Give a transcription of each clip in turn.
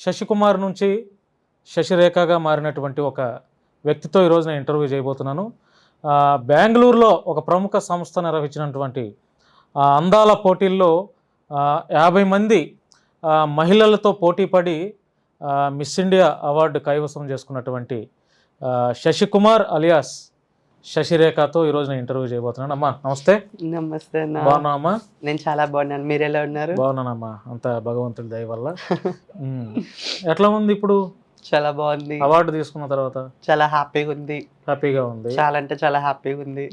శశికుమార్ నుంచి శశిరేఖగా మారినటువంటి ఒక వ్యక్తితో ఈరోజు నేను ఇంటర్వ్యూ చేయబోతున్నాను. బెంగళూరులో ఒక ప్రముఖ సంస్థ నిర్వహించినటువంటి అందాల పోటీల్లో యాభై మంది మహిళలతో పోటీపడి మిస్ ఇండియా అవార్డు కైవసం చేసుకున్నటువంటి శశికుమార్ అలియాస్ శశిరేఖతో ఈరోజు నేను ఇంటర్వ్యూ చేయబోతున్నాను. అమ్మా నమస్తే. నమస్తే అన్న. బాగున్నావమ్మా నేను చాలా బాగున్నాను. మీరు ఎలా ఉన్నారు? బాగున్నానమ్మా అంత భగవంతుడి దయ వల్ల. ఎట్లా ఉంది ఇప్పుడు? చాలా బాగుంది. అవార్డు తీసుకున్న తర్వాత? చాలా హ్యాపీగా ఉంది. హ్యాపీగా ఉంది. చాలా అంటే చాలా హ్యాపీగా ఉంది.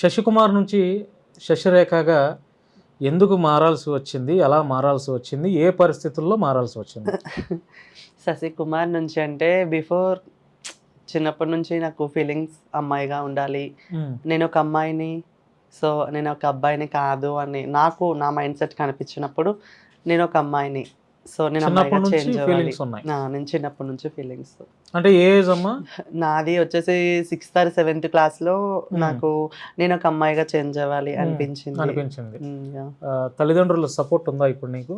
శశికుమార్ నుంచి శశిరేఖగా ఎందుకు మారాల్సి వచ్చింది? ఎలా మారాల్సి వచ్చింది? ఏ పరిస్థితుల్లో మారాల్సి వచ్చింది? శశి కుమార్ నుంచి అంటే బిఫోర్ చిన్నప్పటి నుంచి నాకు ఫీలింగ్స్ అమ్మాయిగా ఉండాలి. నేను ఒక అమ్మాయిని సో నేను ఒక అబ్బాయిని కాదు అని నాకు నా మైండ్ సెట్ కనిపించినప్పుడు నేను ఒక అమ్మాయిని. సో నేను అమ్మాయిగా చిన్నప్పటి నుంచి చేంజ్ అవ్వాలి. నేను చిన్నప్పటి నుంచి ఫీలింగ్స్ అంటే ఏజ్ అమ్మా? నాది వచ్చేసి సిక్స్త్ ఆర్ సెవెంత్ క్లాస్లో నాకు నేను ఒక అమ్మాయిగా చేంజ్ అవ్వాలి. అనిపించింది. అనిపించింది. తల్లిదండ్రుల సపోర్ట్ ఉందా ఇప్పుడు నీకు?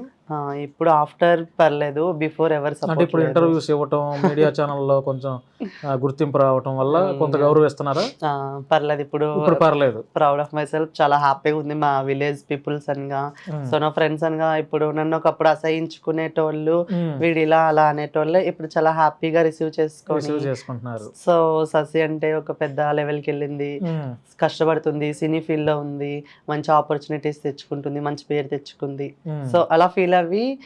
ఇప్పుడు ఆఫ్టర్ పర్లేదు బిఫోర్ ఎవరు అంటే ఇప్పుడు ఇంటర్వ్యూస్ ఇవ్వటం మీడియా ఛానల్లో కొంచెం గుర్తింపు రావటం వల్ల కొంత ఉమ్. గౌరవిస్తున్నారా పర్లేదు ఇప్పుడు ఇప్పుడు పర్లేదు ప్రౌడ్ ఆఫ్ మై సెల్ఫ్ చాలా హ్యాపీగా ఉంది మా విలేజ్ పీపుల్స్ అనగా. సో నా ఫ్రెండ్స్ అనగా ఇప్పుడు నన్ను ఒకప్పుడు అసహించుకునేటోళ్ళు ఉమ్. వీడు ఇలా అలా అనేటోళ్ళే ఇప్పుడు చాలా హ్యాపీగా రిసీవ్ చేసుకుంటున్నారు సో ససి అంటే ఒక పెద్ద లెవెల్కి వెళ్ళింది. కష్టపడుతుంది సినీ ఫీల్డ్లో ఉంది మంచి ఆపర్చునిటీస్ తెచ్చుకుంటుంది మంచి పేరు తెచ్చుకుంది. సో అలా ఫీల్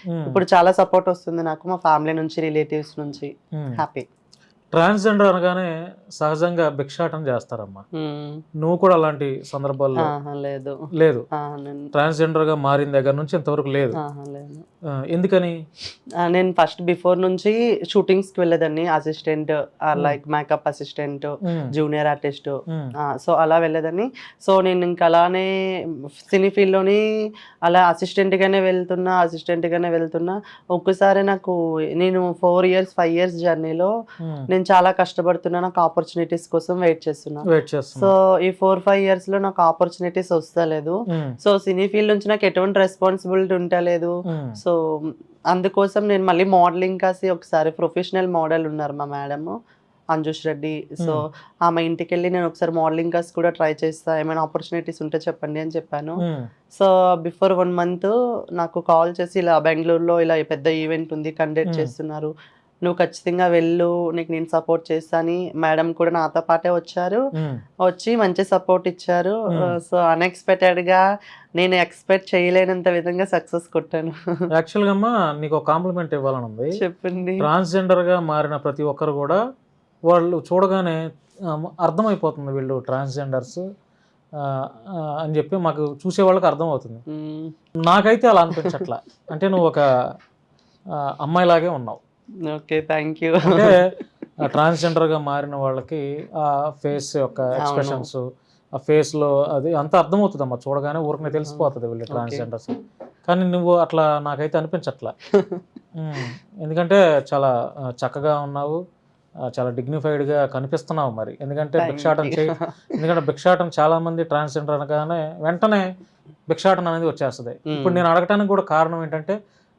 ఉమ్. ఇప్పుడు చాలా సపోర్ట్ వస్తుంది నాకు మా ఫ్యామిలీ నుంచి రిలేటివ్స్ నుంచి. హ్యాపీ ట్రాన్స్జెండర్ అనగానే సహజంగా భిక్షాటం చేస్తారమ్మా. నువ్వు కూడా అలాంటి సందర్భాల్లో లేదు. లేదు. నేను- ట్రాన్స్జెండర్గా మారిన దగ్గర నుంచి ఇంతవరకు లేదు. ఎందుకని? నేను ఫస్ట్ బిఫోర్ నుంచి షూటింగ్స్కి వెళ్ళేదాన్ని. Assistant like makeup assistant. Junior artist. So అలా వెళ్ళేదాన్ని. సో నేను ఇంకా అలానే సినీ ఫీల్డ్లోని అలా assistant గానే వెళ్తున్నా assistant గానే వెళ్తున్నా. ఒక్కసారి నాకు నేను ఫోర్ ఇయర్స్ ఫైవ్ ఇయర్స్ జర్నీలో ఉమ్. నేను చాలా కష్టపడుతున్నా నాకు ఆపర్చునిటీస్ కోసం వెయిట్ చేస్తున్నా సో ఈ ఫోర్ ఫైవ్ ఇయర్స్లో నాకు ఆపర్చునిటీస్ వస్తలేదు ఉమ్. సో సినీ ఫీల్డ్ నుంచి నాకు ఎటువంటి రెస్పాన్సిబిలిటీ ఉంటలేదు ఉమ్. సో అందుకోసం నేను మళ్ళీ మోడలింగ్ కాసి ఒకసారి ప్రొఫెషనల్ మోడల్ ఉన్నారు మా మేడం అంజుష్ రెడ్డి సో ఆమె ఇంటికి వెళ్ళి నేను ఒకసారి మోడలింగ్ కాసి కూడా ట్రై చేస్తా ఏమైనా ఆపర్చునిటీస్ ఉంటే చెప్పండి అని చెప్పాను. సో బిఫోర్ వన్ మంత్ నాకు కాల్ చేసి ఇలా బెంగళూరులో ఇలా పెద్ద ఈవెంట్ ఉంది కండక్ట్ Hmm. చేస్తున్నారు నువ్వు ఖచ్చితంగా వెళ్ళు నీకు నేను సపోర్ట్ చేస్తాను. మేడం కూడా నాతో పాటే వచ్చారు. వచ్చి మంచి సపోర్ట్ ఇచ్చారు. సో అన్ఎక్స్పెక్టెడ్గా నేను ఎక్స్పెక్ట్ చేయలేనంత విధంగా సక్సెస్ కొట్టాను. యాక్చువల్గా అమ్మా నీకు ఒక కాంప్లిమెంట్ ఇవ్వాలని ఉంది. చెప్పండి. ట్రాన్స్జెండర్గా మారిన ప్రతి ఒక్కరు కూడా వాళ్ళు చూడగానే అర్థమైపోతుంది వీళ్ళు ట్రాన్స్జెండర్స్ అని చెప్పి మాకు చూసే వాళ్ళకి అర్థమవుతుంది. మ్మ్. నాకైతే అలా అనిపించట్లా. అంటే నువ్వు ఒక అమ్మాయిలాగే ఉన్నావు. ఓకే థ్యాంక్ యూ అంటే ట్రాన్స్జెండర్గా మారిన వాళ్ళకి ఆ ఫేస్ యొక్క ఎక్స్ప్రెషన్స్ ఆ ఫేస్లో అది అంతా అర్థమవుతుంది అమ్మా చూడగానే ఊరికనే తెలిసిపోతుంది వీళ్ళు ట్రాన్స్జెండర్స్ కానీ నువ్వు అట్లా నాకైతే అనిపించట్లా. ఉమ్, ఎందుకంటే చాలా చక్కగా ఉన్నావు చాలా dignified గా కనిపిస్తున్నావు మరి. ఎందుకంటే భిక్షాటం చేయి ఎందుకంటే భిక్షాటం చాలా మంది ట్రాన్స్జెండర్ అనగానే వెంటనే భిక్షాటం అనేది వచ్చేస్తుంది. ఇప్పుడు నేను అడగటానికి కూడా కారణం ఏంటంటే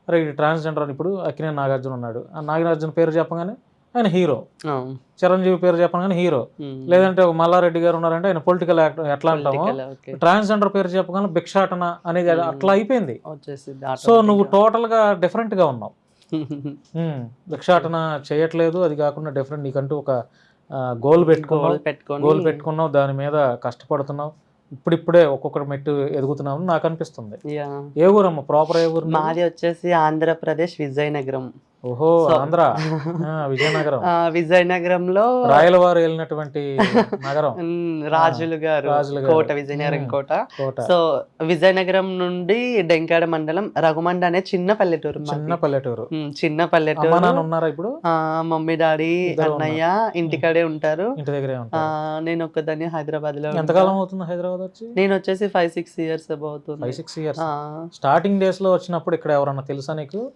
అరే ట్రాన్స్జెండర్ అని ఇప్పుడు అక్కినే నాగార్జున ఉన్నాడు. ఆ నాగార్జున పేరు చెప్పగానే ఆయన హీరో. చిరంజీవి పేరు చెప్పగానే హీరో. లేదంటే ఒక మల్లారెడ్డి గారు ఉన్నారంటే ఆయన పొలిటికల్ యాక్టర్ ఎట్లా అంటామో ట్రాన్స్జెండర్ పేరు చెప్పగానే భిక్షాటన అనేది. అట్లా అయిపోయింది. సో నువ్వు టోటల్గా డిఫరెంట్గా ఉన్నావు. భిక్షాటన చేయట్లేదు అది కాకుండా డిఫరెంట్ నీకంటూ ఒక గోల్ పెట్టుకున్నావు. గోల్ పెట్టుకొని గోల్ పెట్టుకున్నావు దాని మీద కష్టపడుతున్నావు. ఇప్పుడిప్పుడే ఒక్కొక్కటి మెట్టు ఎదుగుతున్నావు అని నాకు అనిపిస్తుంది. ఏ ఊరమ్మ? ప్రాపర్ ఏ ఊరు నీది? మాది వచ్చేసి ఆంధ్రప్రదేశ్ విజయనగరం. ఓహో ఆంధ్ర. విజయనగరం. విజయనగరంలో రాయలవారు వెళ్ళినటువంటి నగరం. రాజులు గారు. కోట విజయనగరం. కోట. సో విజయనగరం నుండి డెంకాడ మండలం రఘుమండ అనే చిన్న పల్లెటూరు. చిన్న పల్లెటూరు. చిన్న పల్లెటూరు. ఉన్నారా ఇప్పుడు? ఆ, మమ్మీ డాడీ అన్నయ్య ఇంటికాడే ఉంటారు. ఇంటి దగ్గరే నేను ఒక్కదాన్ని హైదరాబాద్లో ఎంతకాలం అవుతుంది హైదరాబాద్ వచ్చి? నేను వచ్చేసి ఫైవ్ సిక్స్ ఇయర్స్ అవుతుంది. ఫైవ్ సిక్స్ ఇయర్స్ స్టార్టింగ్ డేస్లో వచ్చినప్పుడు ఇక్కడ ఎవరన్నా తెలుసా నీకు?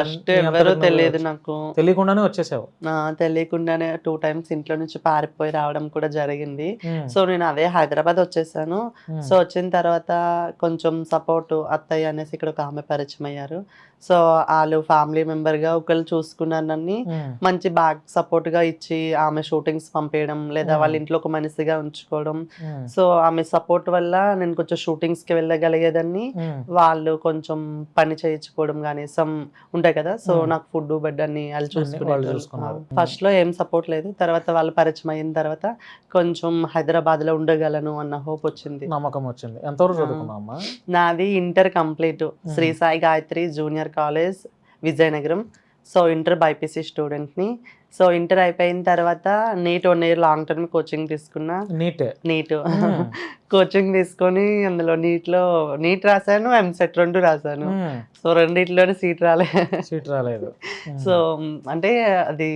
ఫస్ట్ ఎవరో తెలియదు నాకు. తెలియకుండానే వచ్చేసావు. తెలియకుండానే టూ టైమ్స్ ఇంట్లో నుంచి పారిపోయి రావడం కూడా జరిగింది. సో నేను అదే హైదరాబాద్ వచ్చేసాను. సో వచ్చిన తర్వాత కొంచెం సపోర్ట్ అత్తయ్య అనేసి ఇక్కడ ఒక ఆమె పరిచయం అయ్యారు. సో వాళ్ళు ఫ్యామిలీ మెంబర్గా ఒకళ్ళు చూసుకున్నారు నన్ను మంచి బ్యాక్ సపోర్ట్గా ఇచ్చి ఆమె షూటింగ్స్ పంపేయడం లేదా. వాళ్ళ ఇంట్లో ఒక మనిషిగా ఉంచుకోవడం. సో ఆమె సపోర్ట్ వల్ల నేను కొంచెం షూటింగ్స్కి వెళ్ళగలిగేదాన్ని. వాళ్ళు కొంచెం పని చేయించుకోవడం కానీ సమ్ ఉంటాయి కదా. సో. నాకు ఫుడ్ బెడ్ అన్ని వాళ్ళు చూసుకున్నారు. ఫస్ట్లో ఏం సపోర్ట్ లేదు. తర్వాత వాళ్ళు పరిచయం అయిన తర్వాత కొంచెం హైదరాబాద్లో ఉండగలను అన్న హోప్ వచ్చింది. నమ్మకం వచ్చింది. ఎంతవరకు నాది inter complete. Sri Sai Gayatri junior college Vizianagaram. So inter BiPC స్టూడెంట్ని సో ఇంటర్ అయిపోయిన తర్వాత NEET one year long term coaching తీసుకున్నా. నీటే నీట్. కోచింగ్ తీసుకొని అందులో నీట్లో నీట్ రాశాను ఎంసెట్ రెండు రాశాను. సో రెండిట్లోనే సీట్ రాలే. సీట్ రాలేదు. సో అంటే అది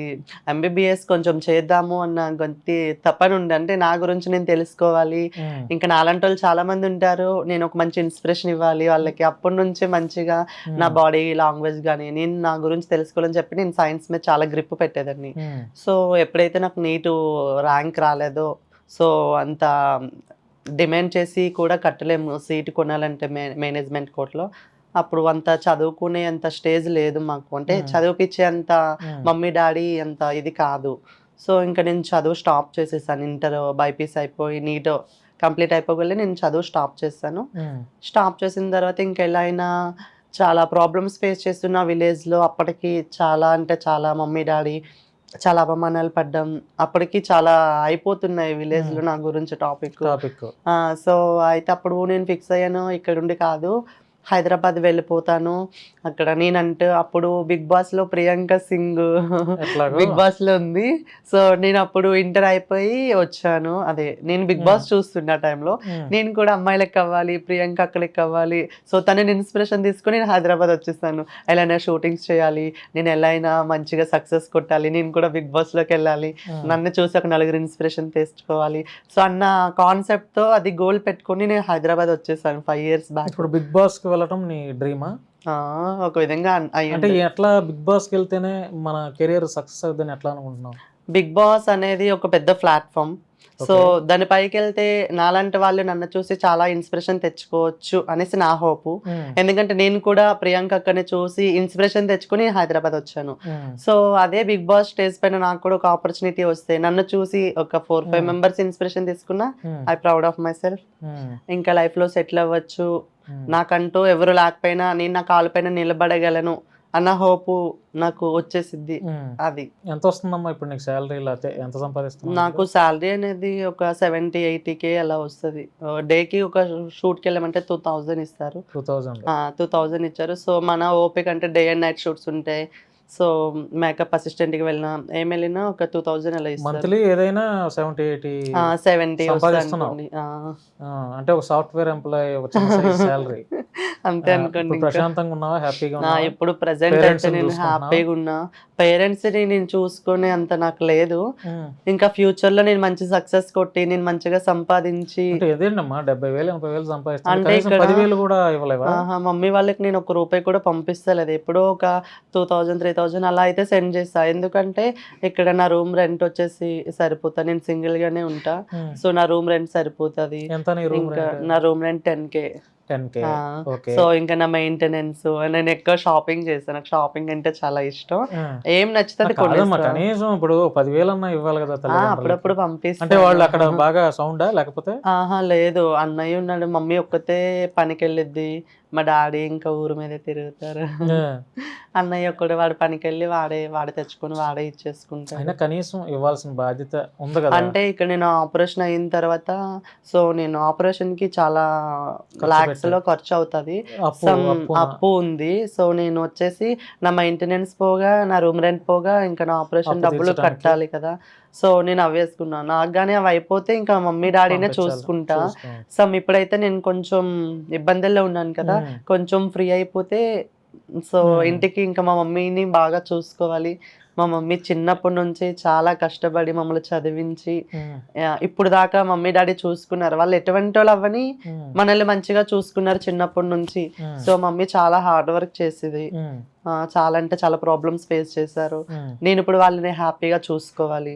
ఎంబీబీఎస్ కొంచెం చేద్దాము అన్న గొంతి తప్పని ఉంది అంటే నా గురించి నేను తెలుసుకోవాలి. ఇంకా నాలాంటి వాళ్ళు చాలా మంది ఉంటారు. నేను ఒక మంచి ఇన్స్పిరేషన్ ఇవ్వాలి. వాళ్ళకి అప్పటి నుంచే మంచిగా నా బాడీ లాంగ్వేజ్ కానీ నేను నా గురించి తెలుసుకోవాలని చెప్పి నేను సైన్స్ మీద చాలా గ్రిప్ పెట్టేదాన్ని. ఉమ్, సో ఎప్పుడైతే నాకు నీటు ర్యాంక్ రాలేదో సో అంత డిమాండ్ చేసి కూడా కట్టలేము. సీట్ కొనాలంటే మే మేనేజ్మెంట్ కోర్టులో. అప్పుడు అంత చదువుకునే అంత స్టేజ్ లేదు మాకు. అంటే Hmm. చదివిపించే అంత ఉమ్, మమ్మీ డాడీ అంత ఇది కాదు. సో ఇంకా నేను చదువు స్టాప్ చేసేసాను. ఇంటర్ బైపీస్ అయిపోయి నీట్ కంప్లీట్ అయిపోగలే నేను చదువు స్టాప్ చేస్తాను. స్టాప్ చేసిన తర్వాత ఇంకా ఎలా అయినా చాలా ప్రాబ్లమ్స్ ఫేస్ చేస్తున్న విలేజ్లో అప్పటికి చాలా అంటే చాలా మమ్మీ డాడీ చాలా అవమానాలు పడ్డం అప్పటికి చాలా అయిపోతున్నాయి విలేజ్లో నా గురించి టాపిక్. టాపిక్. సో అయితే అప్పుడు నేను ఫిక్స్ అయ్యాను ఇక్కడ ఉండి కాదు. హైదరాబాద్ వెళ్ళిపోతాను. అక్కడ నేనంటే అప్పుడు బిగ్ బాస్లో ప్రియాంక సింగ్ బిగ్ బాస్లో ఉంది. సో నేను అప్పుడు ఇంటర్ అయిపోయి వచ్చాను. అదే నేను బిగ్ బాస్ చూస్తున్నా టైంలో నేను కూడా అమ్మాయిలకు అవ్వాలి ప్రియాంక అక్కడికి అవ్వాలి సో తనని ఇన్స్పిరేషన్ తీసుకుని నేను హైదరాబాద్ వచ్చేసాను. ఎలా అయినా షూటింగ్స్ చేయాలి. నేను ఎలా అయినా మంచిగా సక్సెస్ కొట్టాలి. నేను కూడా బిగ్ బాస్లోకి వెళ్ళాలి. నన్ను చూసి ఒక నలుగురు ఇన్స్పిరేషన్ తెచ్చుకోవాలి. సో అన్న కాన్సెప్ట్తో అది గోల్ పెట్టుకొని నేను హైదరాబాద్ వచ్చేసాను ఫైవ్ ఇయర్స్ బ్యాక్ ఇప్పుడు బిగ్ బాస్కి వెళ్ళటం నీ డ్రీమా ఒక విధంగా అంటే. ఎట్లా బిగ్ బాస్కి వెళ్తేనే మన కెరియర్ సక్సెస్ అవుతుందని ఎట్లా అనుకుంటున్నావు? బిగ్ బాస్ అనేది ఒక పెద్ద ప్లాట్ఫామ్. సో దాని పైకి వెళ్తే నాలాంటి వాళ్ళు నన్ను చూసి చాలా ఇన్స్పిరేషన్ తెచ్చుకోవచ్చు అనేసి నా హోపు. ఎందుకంటే నేను కూడా ప్రియాంక అక్కని చూసి ఇన్స్పిరేషన్ తెచ్చుకొని హైదరాబాద్ వచ్చాను. సో అదే బిగ్ బాస్ స్టేజ్ పైన నాకు కూడా ఒక ఆపర్చునిటీ వస్తే నన్ను చూసి ఒక ఫోర్ ఫైవ్. మెంబర్స్ ఇన్స్పిరేషన్ తీసుకున్నా I proud of myself ఇంకా లైఫ్లో సెటిల్ అవ్వచ్చు. నాకంటూ ఎవరు లేకపోయినా నేను నా కాలు పైన నిలబడగలను. అన్న హోపు నాకు వచ్చేసిద్ది. అది. ఎంత వస్తుందమ్మా ఇప్పుడు నీకు శాలరీ లేకపోతే ఎంత సంపాదిస్తున్నావు? నాకు శాలరీ అనేది ఒక సెవెంటీ ఎయిటీ కే అలా వస్తుంది. డేకి ఒక షూట్కి వెళ్ళమంటే టూ థౌజండ్ ఇస్తారు. టూ థౌజండ్ టూ థౌజండ్ ఇచ్చారు. సో మన ఓపిక అంటే డే అండ్ నైట్ షూట్స్ ఉంటాయి. సో మేకప్ అసిస్టెంట్కి వెళ్ళినా ఏం వెళ్ళినా ఒక టూ థౌజండ్ అలా ఇస్తారు. మంత్లీ ఏదైనా సెవెంటీ ఎయిటీ సెవెంటీ. అంటే ఒక సాఫ్ట్వేర్ ఎంప్లాయ్ ఒక శాలరీ అంతే అనుకోండి. ప్రశాంతంగా ఉన్నావా? హ్యాపీగా ఇప్పుడు ని నేను? హ్యాపీగా ఉన్నా. పేరెంట్స్ని నేను చూసుకునే అంత నాకు లేదు. ఇంకా ఫ్యూచర్లో నేను మంచి సక్సెస్ కొట్టి నేను మంచిగా సంపాదించి డెబ్బై వేలు ఎనభై వేలు సంపాదిస్తాను మమ్మీ వాళ్ళకి నేను ఒక రూపాయి కూడా పంపిస్తలేదు. ఎప్పుడో ఒక టూ థౌజండ్ త్రీ థౌజండ్ అలా అయితే సెండ్ చేస్తా. ఎందుకంటే ఇక్కడ నా రూమ్ రెంట్ వచ్చేసి సరిపోతా. నేను సింగిల్ గానే ఉంటా. సో నా రూమ్ రెంట్ సరిపోతుంది. నీ రూమ్ ఇంకా నా room rent ten K. So ఇంకా నా మెయింటెనెన్స్ నేను ఎక్కువ షాపింగ్ చేస్తాను నాకు షాపింగ్ అంటే చాలా ఇష్టం. ఏం నచ్చుతుంది. కనీసం ఇప్పుడు పదివేలు అన్నా ఇవ్వాలి కదా. అప్పుడప్పుడు పంపిస్తా. అంటే వాళ్ళు అక్కడ బాగా సౌండా లేకపోతే? ఆహా లేదు. అన్నయ్య ఉన్నాడు మమ్మీ ఒక్కతే పనికి వెళ్ళిద్ది మా డాడీ ఇంకా ఊరు మీద తిరుగుతారు. అన్నయ్య ఒక్కడే వాడు పనికి వెళ్ళి వాడే వాడే తెచ్చుకొని వాడే ఇచ్చేసుకుంటాడు. అయినా కనీసం ఇవ్వాల్సిన బాధ్యత ఉంది కదా. అంటే ఇక్కడ నేను ఆపరేషన్ అయిన తర్వాత సో నేను ఆపరేషన్కి చాలా లాక్స్ లో ఖర్చు అవుతుంది అప్పు ఉంది సో నేను వచ్చేసి నా మెయింటెనెన్స్ పోగా నా రూమ్ రెంట్ పోగా ఇంకా నా ఆపరేషన్ డబ్బులు. కట్టాలి కదా సో నేను అవి వేసుకున్నాను నాకు కానీ అవి అయిపోతే ఇంకా మమ్మీ డాడీనే. చూసుకుంటా చూసుకో. సమ్ ఇప్పుడైతే నేను కొంచెం ఇబ్బందుల్లో ఉన్నాను కదా. కొంచెం ఫ్రీ అయిపోతే సో Hmm. ఇంటికి ఇంకా మా మమ్మీని బాగా చూసుకోవాలి. మా మమ్మీ చిన్నప్పటి నుంచి చాలా కష్టపడి మమ్మల్ని చదివించి ఆ, ఇప్పుడు దాకా మమ్మీ డాడీ చూసుకున్నారు. వాళ్ళు ఎటువంటి వాళ్ళు అవ్వని ఉమ్, మనల్ని మంచిగా చూసుకున్నారు చిన్నప్పటి నుంచి. సో మమ్మీ చాలా హార్డ్ వర్క్ చేసేది. చాలా అంటే చాలా ప్రాబ్లమ్స్ ఫేస్ చేశారు. నేను ఇప్పుడు వాళ్ళని హ్యాపీగా చూసుకోవాలి.